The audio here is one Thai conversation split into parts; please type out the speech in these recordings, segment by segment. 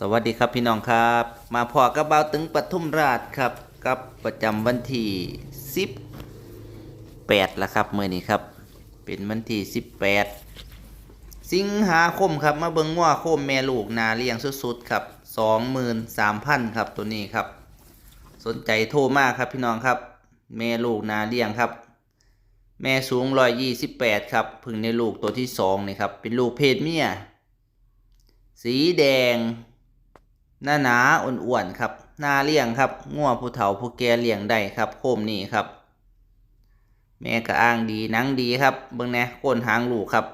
สวัสดีครับพี่น้องครับ มาพอกับเบาตึงปทุมราชครับ กับประจำวันที่18แล้วครับเมื่อนี้ครับ เป็นวันที่18 สิงหาคมครับมาเบิงว่าโคมแม่ลูกนาเลี้ยงสุดๆครับ23,000ครับตัวนี้ครับ สนใจโทรมากครับพี่น้องครับ แม่ลูกนาเลี้ยงครับ แม่สูง 128 ครับพึ่งในลูกตัวที่สองนี่ครับเป็นลูกเพศเมียสีแดง หน้าหนาอ้วนๆครับ หน้าเลี้ยงครับง่วผู้เฒ่าผู้แก่เลี้ยงได้ครับ โคมนี่ครับ แม่ก็อ้างดีนังดีครับ เบิ่งแน่โคนหางลูกครับ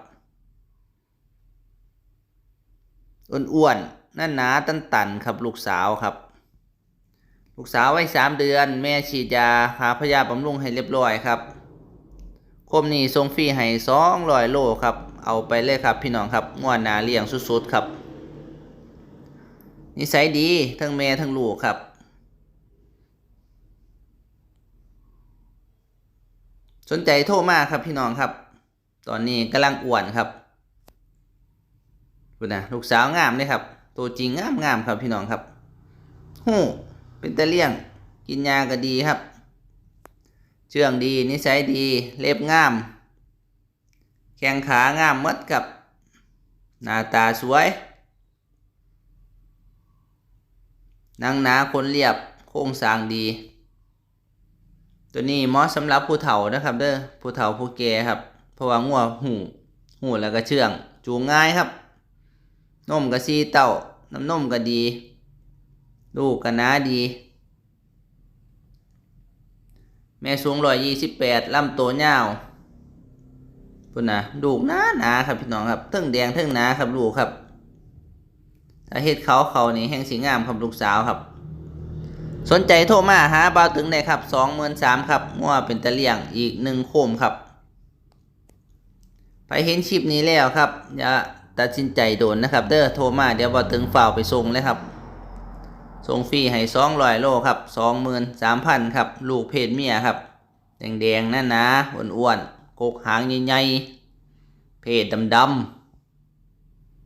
อ้วนๆหน้าหนาตันๆครับลูกสาวครับ ลูกสาวไว้สามเดือน แม่ฉีดยาหาพยาบำรุงให้เรียบร้อยครับโคมนี่ทรงฟรีให้สองร้อยโลครับ เอาไปเลยครับพี่น้องครับง่วนหนาเลี้ยงสุดๆครับ นิสัยดีทั้งแม่ทั้งลูกครับ สนใจโทรมาครับพี่น้องครับ ตอนนี้กำลังอ้วนครับดูนะลูกสาวงามเลยครับ ตัวจริงงามงามครับพี่น้องครับหู้เป็นตะเลี่ยง กินยาก็ดีครับ เชื่องดีนิสัยดีเล็บงาม แข้งขางามหมดกับ หน้าตาสวย นางหนาคนเรียบโครงสร้างดี ตัวนี้เหมาะสำหรับผู้เฒ่านะครับ เด้อผู้เฒ่าผู้แก่ครับ เพราะว่างัวหูหูแล้วก็เชื่อง จูงง่ายครับนมก็ซีเต้าน้ำนมก็ดี ลูกก็หนาดี แม่สูงร้อยยี่สิบแปดลำตัวยาวพุ่นนะลูกหนาหนาครับพี่น้องครับเทิงแดงเทิงหนาครับลูกครับ ถ้าเฮ็ดเขาเขานี่แห่งสีงามครับลูกสาวครับ สนใจโทรมาหาบ่าวตึงได้ครับสองหมื่นสามครับงัวเป็นตะเลี่ยงอีกหนึ่งโคมครับ ไปเห็นคลิปนี้แล้วครับอย่าตัดสินใจโดนนะครับ เด้อโทรมาเดี๋ยวบ่าวตึงฝ่าไปส่งเลยครับส่งฟรีให้สองร้อยโลครับสองหมื่นสามพันครับ ลูกเพศเมียครับ แดงๆน้าหนาอ้วนๆกกหางใหญ่ๆเพศดำ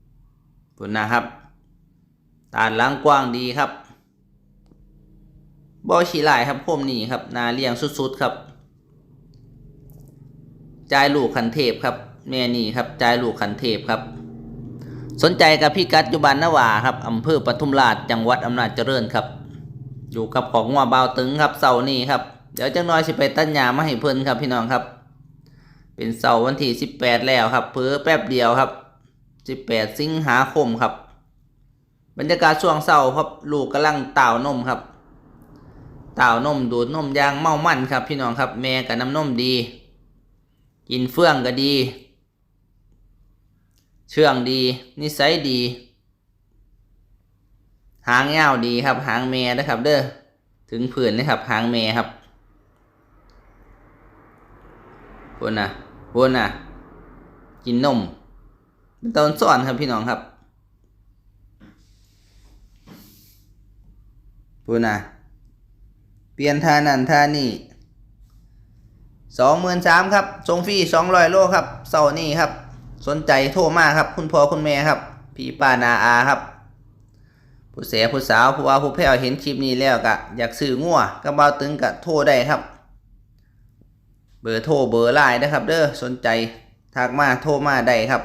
ๆพุ่นนะครับ ตาหลังกว้างดีครับบอฉีลายครับโคมนี่ครับนาเลี้ยงสุดๆครับจ่ายลูกขันเทพครับแม่นี่ครับจ่ายลูกขันเทพครับ สนใจกับพี่กัดยุบันนาวาครับอำเภอปทุมราชจังหวัดอำนาจเจริญครับ อยู่กับของว่าเบาตึงครับเสาร์นี้ครับเดี๋ยวจังน้อยสิไปตัดหญ้ามาให้เพิ่นครับพี่น้องครับ เป็นเสาร์วันที่สิบแปดแล้วครับเพิ่อแป๊บเดียวครับสิบแปดสิงหาคมครับ บรรยากาศช่วงเศร้าครับลูกกำลังเต่านมครับ เต่านมดูดนมยางเมามั่นครับ พี่น้องครับ แม่กับน้ำนมดี กินเฟื่องก็ดี เชื่องดี นิสัยดี หางยาวดีครับ หางแม่นะครับ เด้อถึงผื่นนะครับ หางแม่ครับพวนน่ะพวนน่ะกินนมเป็นตอนสอนครับพี่น้องครับ พูดนะเปลี่ยนท่านั่นท่านี่สองหมื่นสามครับส่งฟรีสองร้อยโลครับเสาร์นี้ครับ สนใจโทรมาครับ คุณพ่อคุณแม่ครับ พี่ป้านาอาครับ ผู้เสียผู้สาวผู้ว่าผู้แพ้เห็นคลิปนี้แล้วกะอยากซื้องัวก็บ่าวตึงกะโทรได้ครับ เบอร์โทรเบอร์ไลน์นะครับ เด้อสนใจทักมาโทรมาได้ครับ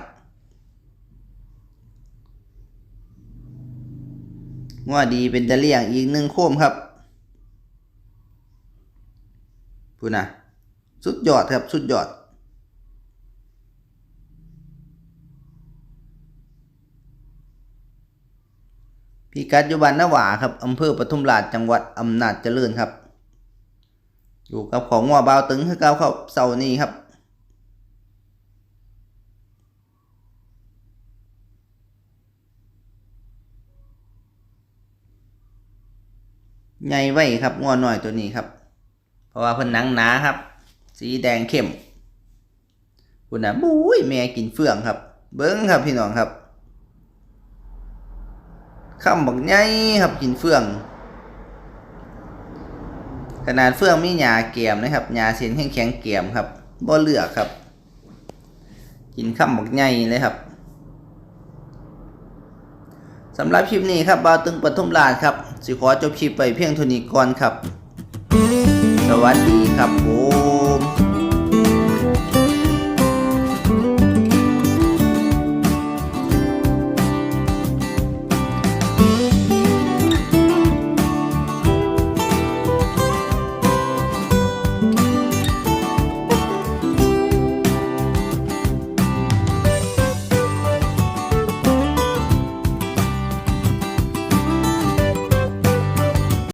งัวดีเป็นตะเลี่ยงอีกหนึ่งโคมครับพูดนะสุดยอดครับ สุดยอดพี่กัดอยุบันนาวาครับอำเภอปทุมราชจังหวัดอำนาจเจริญครับ อยู่กับของงัวบาตึงคือเก้าครับเสาร์นี้ครับ ใหญ่ไว้ครับงอหน่อยตัวนี้ครับ เพราะว่าเพิ่นหนังหนาครับ สีแดงเข้มคุณนะบุ้ยแม่กินเฟืองครับ เบิ้งครับพี่น้องครับข้ามบักใหญ่ครับกินเฟือง ขนาดเฟืองมีหญ้าเกียมนะครับหญ้าเส้นแข็งๆเกียมครับบ่เลือกครับ กินข้ามบักใหญ่เลยครับ สำหรับคลิปนี้ครับบาวตึงปทุมราชครับ สิขอจบคลิปไปเพียงเท่านี้ก่อนครับ สวัสดีครับผม